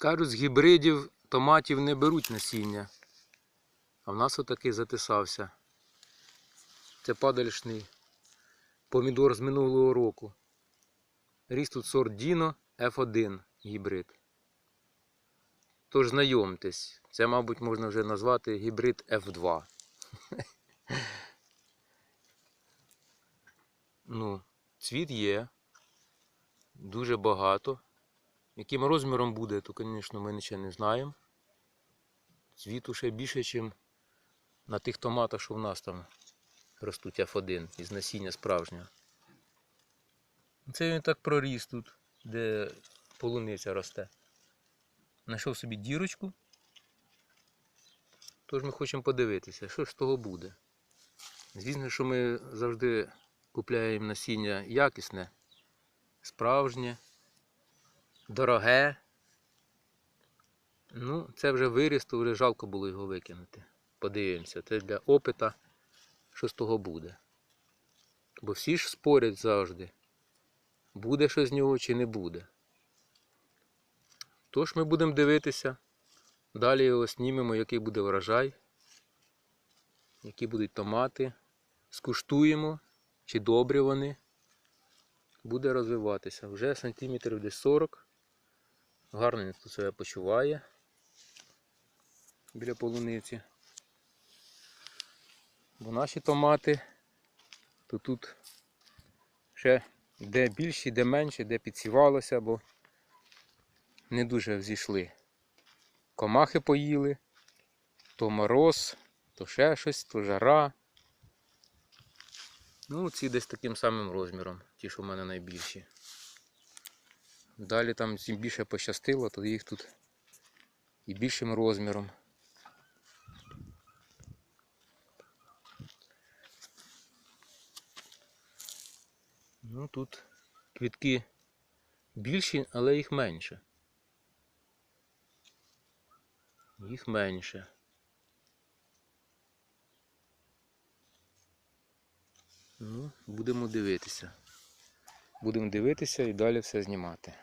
Кажуть, з гібридів томатів не беруть насіння. А в нас отакий затисався. Це падальшний помідор з минулого року. Ріс тут сорт Діно F1 гібрид. Тож знайомтесь, це, мабуть, можна вже назвати гібрид F2. ну, цвіт є. Дуже багато. Яким розміром буде, то, звісно, ми ще не знаємо. Цвіту ще більше, ніж на тих томатах, що в нас там ростуть F1 із насіння справжнього. Це він так проріс тут, де полуниця росте. Знайшов собі дірочку. Тож ми хочемо подивитися, що ж з того буде. Звісно, що ми завжди купляємо насіння якісне, справжнє, дороге. Ну, це вже виріс, то вже жалко було його викинути. Подивимося, це для опита, що з того буде. Бо всі ж спорять завжди, буде щось з нього чи не буде. Тож ми будемо дивитися. Далі його знімемо, який буде врожай, які будуть томати. Скуштуємо, чи добрі вони. Буде розвиватися. Вже сантиметрів десь 40. Гарно він тут себе почуває біля полуниці. Бо наші томати, то тут ще де більші, де менші, де підсівалося, бо не дуже взійшли. Комахи поїли, то мороз, то ще щось, то жара. Ну, ці десь таким самим розміром, ті, що в мене найбільші. Далі там чим більше пощастило, то їх тут і більшим розміром. Ну тут квітки більші, але їх менше. Їх менше. Ну, будемо дивитися. Будемо дивитися і далі все знімати.